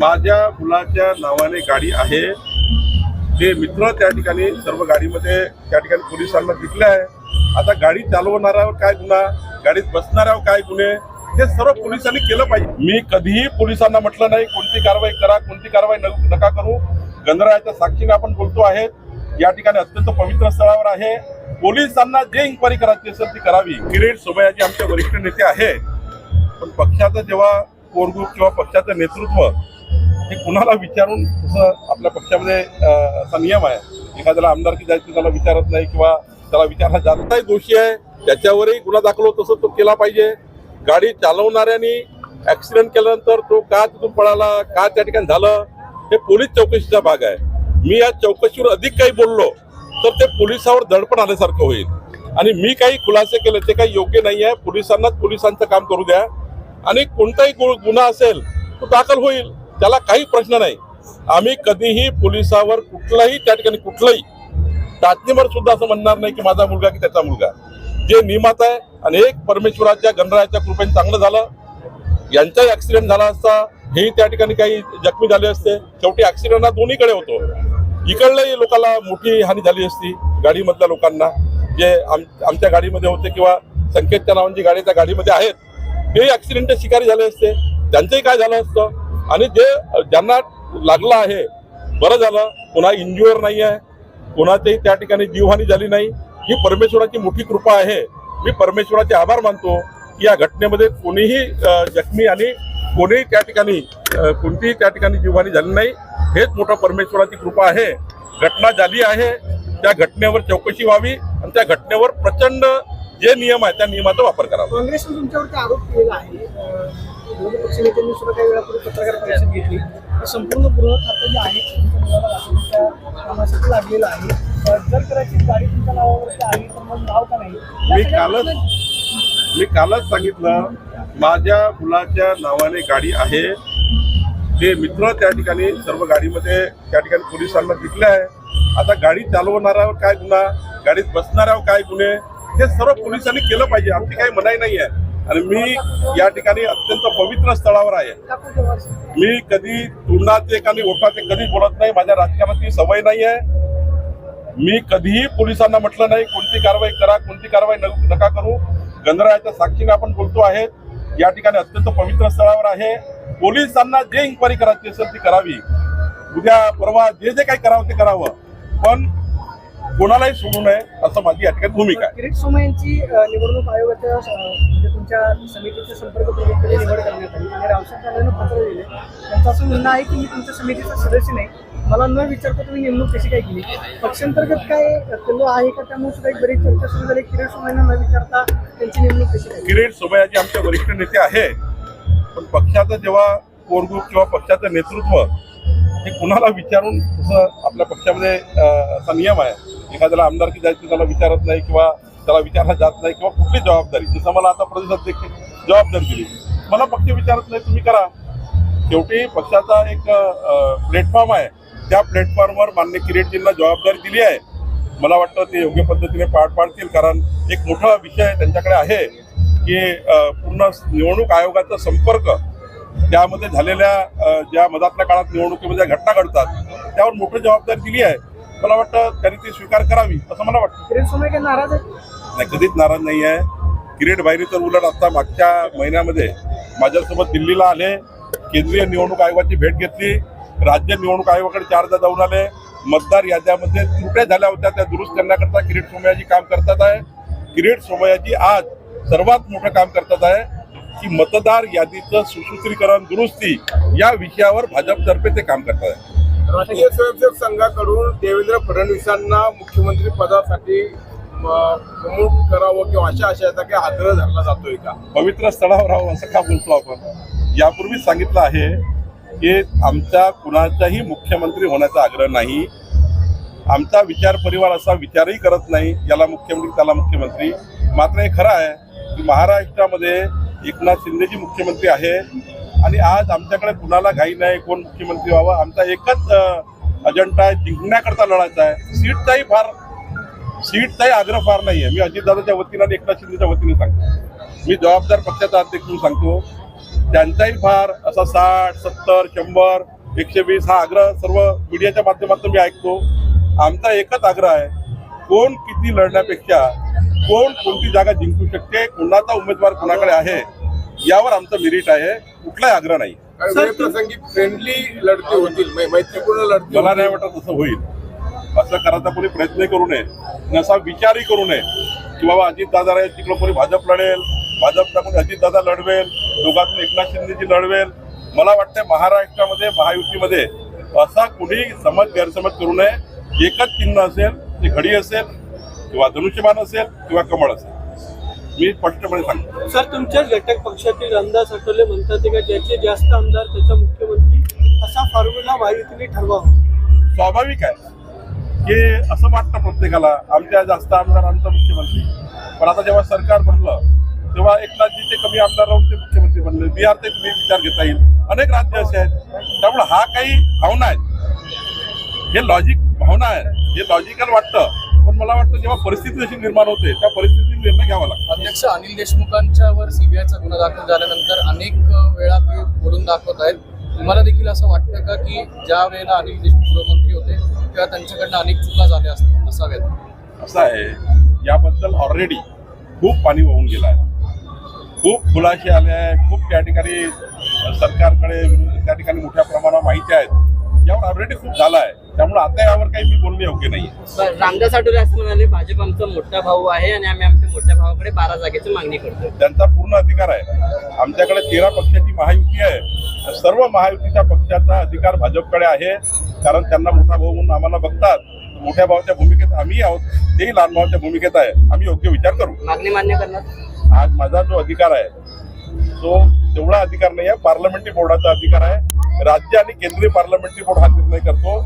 माझ्या मुलाच्या नावाने गाडी आहे. ते मित्र त्या ठिकाणी सर्व गाडीमध्ये त्या ठिकाणी पोलिसांना दिसले आहे. आता गाडी चालवणाऱ्यावर काय गुन्हा गाडीत बसणाऱ्यावर काय गुन्हे हे सर्व पोलिसांनी केलं पाहिजे. मी कधीही पोलिसांना म्हटलं नाही कोणती कारवाई करा कोणती कारवाई नका करू. गणरायाच्या साक्षीने आपण बोलतो आहेत या ठिकाणी अत्यंत पवित्र स्थळावर आहे. पोलिसांना जे इन्क्वायरी करायची असेल ती करावी. किरीट सोमयाजी आमचे वरिष्ठ नेते आहे. पण पक्षाचं जेव्हा कोर ग्रुप किंवा पक्षाचं नेतृत्व हे कुणाला विचारून तसं आपल्या पक्षामध्ये असा नियम आहे? एखाद्याला आमदारकी जायचं त्याला विचारत नाही किंवा त्याला विचारला जात नाही दोषी आहे. त्याच्यावरही गुन्हा दाखल होत तसं तो केला पाहिजे. गाडी चालवणाऱ्यांनी ऍक्सिडेंट केल्यानंतर तो का तिथून पळाला का त्या ठिकाणी झालं हे पोलीस चौकशीचा भाग आहे. मी या चौकशीवर अधिक काही बोललो तर ते पोलिसावर दडपण आल्यासारखं होईल. आणि मी काही खुलासे केले ते काही योग्य नाही आहे. पोलिसांनाच पोलिसांचं काम करू द्या. आणि कोणताही गुन्हा असेल तो दाखल होईल. त्याला काही प्रश्न नाही. आम्ही कधीही पोलिसावर कुठलाही त्या ठिकाणी कुठलाही टाचणीवर सुद्धा असं म्हणणार नाही की माझा मुलगा की त्याचा मुलगा. जे नियमात आहे आणि एक परमेश्वराच्या गणरायाच्या कृपेने चांगलं झालं यांचाही ऍक्सिडेंट झाला असता हेही त्या ठिकाणी काही जखमी झाले असते. शेवटी ऍक्सिडेंट हा दोन्हीकडे होतो. इकडल्याही लोकांना मोठी हानी झाली असती गाडीमधल्या लोकांना. जे आम आमच्या गाडीमध्ये होते किंवा संकेतच्या नावांची गाडी त्या गाडीमध्ये आहेत तेही ऍक्सिडेंटचे शिकारी झाले असते. त्यांचंही काय झालं असतं? आणि जे ज्यांना लागलं आहे बरं झालं. पुन्हा इंज्युअर नाही आहे. कोणाचेही त्या ठिकाणी जीवहानी झाली नाही. ही परमेश्वराची मोठी कृपा आहे. मी परमेश्वराचे आभार मानतो की या घटनेमध्ये कोणीही जखमी आणि कोणीही त्या ठिकाणी कोणतीही त्या ठिकाणी जीवहानी झाली नाही. हेच मोठं परमेश्वराची कृपा आहे. घटना झाली आहे. त्या घटनेवर चौकशी व्हावी आणि त्या घटनेवर प्रचंड जे नियम आहे त्या नियमाचा वापर करावा. काँग्रेसने तुमच्यावरती आरोप केलेला आहे. विरोधी पक्षनेत्यांनी सुद्धा काही वेळापूर्वी पत्रकार परिषद घेतली. संपूर्ण गृह खातं जे आहे कामासाठी लागलेलं आहे. जर कदाचित गाडी तुमच्या नावावरती आली तर मग नाव का नाही? मी कालच मी कालच सांगितलं माझ्या मुलाच्या नावाने गाडी आहे. ते मित्र त्या ठिकाणी सर्व गाडीमध्ये त्या ठिकाणी पोलिसांना दिसले आहे. आता गाडी चालवणाऱ्यावर काय गुन्हा गाडीत बसणाऱ्यावर काय गुन्हे हे सर्व पोलिसांनी केलं पाहिजे. आमची काही मनाई नाही आहे. आणि मी या ठिकाणी अत्यंत पवित्र स्थळावर आहे. मी कधी तोंडाचे आणि ओठाचे कधी बोलत नाही माझ्या राजकारणाची सवय नाही आहे. मी कधीही पोलिसांना म्हटलं नाही कोणती कारवाई करा कोणती कारवाई नका करू. गणरायाच्या साक्षीने आपण बोलतो आहेत या ठिकाणी अत्यंत पवित्र स्थळावर आहे. पोलिसांना जे इन्क्वायरी करायची असेल ती करावी. उद्या परवा जे जे काही करावं ते करावं. पण कोणालाही सोडू नये असं माझी या ठिकाणी भूमिका आहे. किरीट सोमा यांची निवडणूक आयोगाच्या म्हणजे तुमच्या समितीचे संपर्क प्रमुखपदी निवड करण्यात आली आणि रावसाहेब दादांनी पत्र दिले. त्यांचं असं म्हणणं आहे की मी तुमच्या समितीचा सदस्य नाही. मला न विचारता तुम्ही नेमणूक कशी काय केली? पक्षांतर्गत काय केलं आहे का? त्यामुळे सुद्धा एक बरीच चर्चा सुरू झाली. किरीट सोमा यांना न विचारता त्यांची नेमणूक कशी काय? किरीट सोमयाजी आमचे वरिष्ठ नेते आहे. पण पक्षाचं जेव्हा कोर ग्रुप किंवा पक्षाचं नेतृत्व हे कुणाला विचारून तसं आपल्या पक्षामध्ये असा नियम आहे. एखाद्याला आमदारकी जायची त्याला विचारत नाही किंवा त्याला विचारला जात नाही किंवा कुठली जबाबदारी. जसं मला आता प्रदेशाध्यक्ष जबाबदारी दिली. मला पक्ष विचारत नाही तुम्ही करा. शेवटी पक्षाचा एक प्लॅटफॉर्म आहे. त्या प्लॅटफॉर्मवर मान्य किरीटजींना जबाबदारी दिली आहे. मला वाटतं ते योग्य पद्धतीने पार पाडतील कारण एक मोठा विषय त्यांच्याकडे आहे की पूर्ण निवडणूक आयोगाचा संपर्क. त्यामध्ये झालेल्या ज्या मधातल्या काळात निवडणुकीमध्ये ज्या घटना घडतात त्यावर मोठी जबाबदारी दिली आहे. मला वाटतं त्यांनी ती स्वीकार करावी असं मला वाटतं. किरीट नाराज आहे नाही कधीच नाराज नाही आहे. किरीट बाहेरी तर उलट आता मागच्या महिन्यामध्ये माझ्यासोबत दिल्लीला आले केंद्रीय निवडणूक आयोगाची भेट घेतली राज्य निवडणूक आयोगाकडे चारदा जाऊन आले मतदार याद्यामध्ये त्रुट्या झाल्या होत्या त्या दुरुस्त करण्याकरता किरीट सोमयाजी काम करतात आहे. किरीट सोमयाजी आज सर्वात मोठं काम करतात आहे की मतदार यादीचं सुसूत्रीकरण दुरुस्ती या विषयावर भाजपतर्फे ते काम करतात आहे. राष्ट्रीय स्वयंसेवक संघाकडून देवेंद्र फडणवीसांना मुख्यमंत्री पदासाठी प्रमुख करावं किंवा अशा आशयाचा काही आग्रह धरला जातोय का? पवित्र स्थळावर राहू असं का बोलतो आपण? यापूर्वीच सांगितलं आहे की आमचा कुणाचाही मुख्यमंत्री होण्याचा आग्रह नाही. आमचा विचार परिवार असा विचारही करत नाही. याला मुख्यमंत्री त्याला मुख्यमंत्री. मात्र हे खरं आहे की महाराष्ट्रामध्ये एकनाथ शिंदेजी मुख्यमंत्री आहे. आणि आज आमच्याकडे कुणाला घाई नाही कोण मुख्यमंत्री व्हावा आमचा एकच अजेंडा आहे जिंकण्याकरता लढायचा आहे. सीटचाही फार सीटचाही आग्रह फार नाही आहे मी अजितदादाच्या वतीनं आणि एकनाथ शिंदेच्या वतीने सांगतो. मी जबाबदार पक्षाचा अध्यक्ष म्हणून सांगतो. त्यांचाही फार असा साठ सत्तर शंभर एकशे वीस हा आग्रह सर्व मीडियाच्या माध्यमातून मी ऐकतो. आमचा एकच आग्रह आहे कोण किती लढण्यापेक्षा कोण कोणती जागा जिंकू शकते कोणाचा उमेदवार कोणाकडे आहे यावर आमचं मेरिट आहे. कुठलाही आग्रह नाही. सर, वेळप्रसंगी फ्रेंडली लढती होतील मै- मैत्रीपूर्ण लढती मला नाही. वाटत तसं होईल. असं करायचा कोणी प्रयत्न करू नये. असा विचारही करू नये की बाबा अजित दादा आहे तिकडं कोणी भाजप लढेल. भाजपचा कोणी अजित दादा लढवेल. दोघातून एकनाथ शिंदेची लढवेल. मला वाटतं महाराष्ट्रामध्ये महायुतीमध्ये असा कुणी समज गैरसमज करू नये. एकच चिन्ह असेल ते घडी असेल किंवा धनुष्यबाण असेल किंवा कमळ असेल. मी स्पष्टपणे सांगतो. सर तुमच्याच घटक पक्षातील रामदास आठवले म्हणतात की ज्याचे जास्त आमदार त्याचा मुख्यमंत्री? असा फॉर्म्युला महायुतीने ठरवावा स्वाभाविक आहे. की असं वाटतं प्रत्येकाला आमच्या जास्त आमदार आमचा मुख्यमंत्री. पण आता जेव्हा सरकार बनलं तेव्हा एकनाथजीचे कमी आमदार राहून ते मुख्यमंत्री बनले. बिहार ते तुम्ही विचार घेता येईल. अनेक राज्य असे आहेत. त्यामुळे हा काही भावना आहेत हे लॉजिक भावना आहे. हे लॉजिकल वाटतं. पण मला वाटतं जेव्हा परिस्थिती जशी निर्माण होते त्या परिस्थितीत निर्णय घ्यावा लागतो. अध्यक्ष अनिल देशमुखांच्यावर सीबीआयचा गुन्हा दाखल झाल्यानंतर अनेक वेळा ते बोलून दाखवत आहेत. तुम्हाला देखील असं वाटतं का की ज्या वेळेला अनिल देशमुख गृहमंत्री होते तेव्हा त्यांच्याकडनं अनेक चुका झाल्या असतात असाव्यात? असं आहे याबद्दल ऑलरेडी खूप पाणी वाहून गेलं आहे. खूप खुलासे आले आहे खूप त्या ठिकाणी सरकारकडे त्या ठिकाणी मोठ्या प्रमाणावर माहिती आहेत. यावर ऑलरेडी खूप झालं आहे. त्यामुळे आता यावर काही मी बोलणे योग्य नाही रामदास आठवले असं म्हणाले भाजप आमचा मोठा भाऊ आहे आणि आम्ही आमच्या मोठ्या भावाकडे बारा जागेची मागणी करतो त्यांचा पूर्ण अधिकार आहे. आमच्याकडे तेरा पक्षाची महायुती आहे. सर्व महायुतीच्या पक्षाचा अधिकार भाजपकडे आहे. कारण त्यांना मोठा भाऊ म्हणून आम्हाला बघतात. मोठ्या भावाच्या भूमिकेत आम्ही आहोत. तेही लहान भावाच्या भूमिकेत आहे. आम्ही योग्य विचार करू. मागणी मान्य करणार? आज माझा जो अधिकार आहे तो तेवढा अधिकार नाही आहे पार्लमेंटरी बोर्डाचा अधिकार आहे. राज्य आणि केंद्रीय पार्लमेंटरी बोर्ड हा निर्णय करतो.